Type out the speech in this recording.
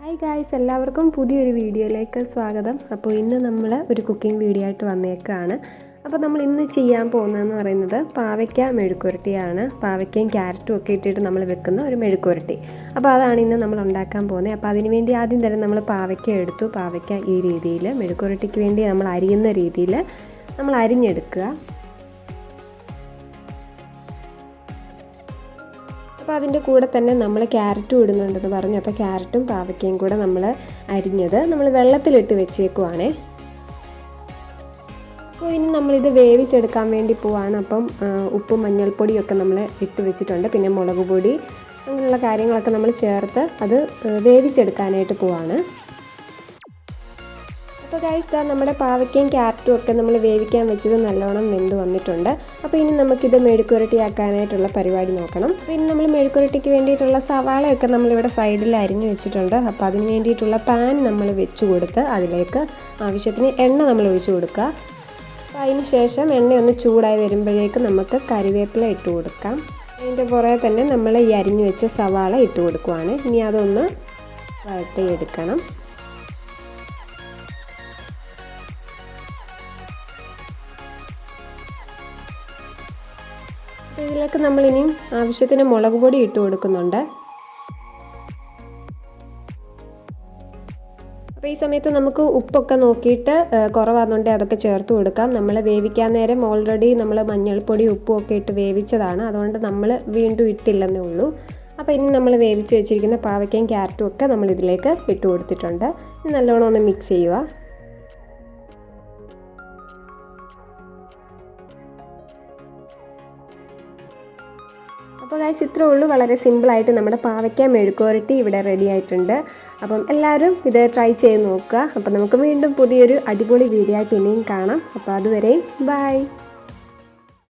Hi guys എല്ലാവർക്കും പുതിയൊരു വീഡിയോയിലേക്ക് സ്വാഗതം. അപ്പോൾ ഇന്ന് നമ്മൾ ഒരു കുക്കിംഗ് വീഡിയോ ആയിട്ട് വന്നേക്കാണ്. അപ്പോൾ നമ്മൾ ഇന്ന് ചെയ്യാൻ പോകുന്നതെന്ന് പറയുന്നത് പാവയ്ക്ക മെഴുക്കുരട്ടിയാണ് പാവയ്ക്കയും ക്യാരറ്റും ഒക്കെ ഇട്ടിട്ട് നമ്മൾ വെക്കുന്ന ഒരു മെഴുക്കുരട്ടി അപ്പോൾ അതാണ് ഇന്ന് നമ്മൾ ഉണ്ടാക്കാൻ പോകുന്നത്. അപ്പോൾ അതിന് വേണ്ടി ആദ്യം തന്നെ നമ്മൾ പാവയ്ക്ക എടുത്തു. പാവയ്ക്ക ഈ രീതിയിൽ മെഴുക്കുരട്ടിക്ക് വേണ്ടി നമ്മൾ അരിയുന്ന രീതിയിൽ നമ്മൾ അരിഞ്ഞെടുക്കുക. അപ്പോൾ അതിന്റെ കൂടെ തന്നെ നമ്മൾ ക്യാരറ്റും ഇടുന്നുണ്ടെന്ന് പറഞ്ഞു. അപ്പോൾ ക്യാരറ്റും പാവയ്ക്കയും കൂടെ നമ്മൾ അരിഞ്ഞത് നമ്മൾ വെള്ളത്തിലിട്ട് വെച്ചേക്കുവാണേ. അപ്പോൾ ഇനി നമ്മളിത് വേവിച്ചെടുക്കാൻ വേണ്ടി പോവാണ്. അപ്പം ഉപ്പും മഞ്ഞൾപ്പൊടിയൊക്കെ നമ്മൾ ഇട്ട് വെച്ചിട്ടുണ്ട്. പിന്നെ മുളക് പൊടി അങ്ങനെയുള്ള കാര്യങ്ങളൊക്കെ നമ്മൾ ചേർത്ത് അത് വേവിച്ചെടുക്കാനായിട്ട് പോവാണ്. അപ്പോൾ ഗൈസ് ദാ നമ്മുടെ പാവയ്ക്കയും ക്യാരറ്റും ഒക്കെ നമ്മൾ വേവിക്കാൻ വെച്ചത് നല്ലോണം വെന്ത് വന്നിട്ടുണ്ട്. അപ്പോൾ ഇനി നമുക്കിത് മെഴുക്കുരട്ടി ആക്കാനായിട്ടുള്ള പരിപാടി നോക്കണം. അപ്പോൾ ഇനി നമ്മൾ മെഴുക്കുരട്ടിക്ക് വേണ്ടിയിട്ടുള്ള സവാളയൊക്കെ നമ്മളിവിടെ സൈഡിൽ അരിഞ്ഞു വെച്ചിട്ടുണ്ട്. അപ്പോൾ അതിന് വേണ്ടിയിട്ടുള്ള പാൻ നമ്മൾ വെച്ച് കൊടുത്ത് അതിലേക്ക് ആവശ്യത്തിന് എണ്ണ നമ്മൾ ഒഴിച്ചു കൊടുക്കുക. അപ്പോൾ അതിന് ശേഷം എണ്ണ ഒന്ന് ചൂടായി വരുമ്പോഴേക്ക് നമുക്ക് കറിവേപ്പില ഇട്ട് കൊടുക്കാം. അതിന്റെ പുറകെ തന്നെ നമ്മൾ ഈ അരിഞ്ഞു വെച്ച സവാള ഇട്ട് കൊടുക്കുവാണ്. ഇനി അതൊന്ന് വഴട്ടിയെടുക്കണം ഇതിലേക്ക് നമ്മൾ ഇനിയും ആവശ്യത്തിന് മുളക് പൊടി ഇട്ട് കൊടുക്കുന്നുണ്ട്. അപ്പോൾ ഈ സമയത്ത് നമുക്ക് ഉപ്പൊക്കെ നോക്കിയിട്ട് കുറവാണെന്നുണ്ടെങ്കിൽ അതൊക്കെ ചേർത്ത് കൊടുക്കാം. നമ്മൾ വേവിക്കാൻ നേരം ഓൾറെഡി നമ്മൾ മഞ്ഞൾപ്പൊടി ഉപ്പും ഒക്കെ ഇട്ട് വേവിച്ചതാണ്. അതുകൊണ്ട് നമ്മൾ വീണ്ടും ഇട്ടില്ലെന്നേ ഉള്ളൂ. അപ്പോൾ ഇനി നമ്മൾ വേവിച്ച് വെച്ചിരിക്കുന്ന പാവയ്ക്കയും ക്യാരറ്റും ഒക്കെ നമ്മൾ ഇതിലേക്ക് ഇട്ട് കൊടുത്തിട്ടുണ്ട്. നല്ലോണം ഒന്ന് മിക്സ് ചെയ്യുക. അപ്പോൾ ഗൈസ് ഇത്രേ ഉള്ളൂ. വളരെ സിമ്പിളായിട്ട് നമ്മുടെ പാവയ്ക്ക മെഴുക്കുവരട്ടി ഇവിടെ റെഡി ആയിട്ടുണ്ട്. അപ്പം എല്ലാവരും ഇത് ട്രൈ ചെയ്ത് നോക്കുക. അപ്പം നമുക്ക് വീണ്ടും പുതിയൊരു അടിപൊളി വീഡിയോ ആയിട്ട് ഇനിയും കാണാം. അപ്പോൾ അതുവരെയും ബൈ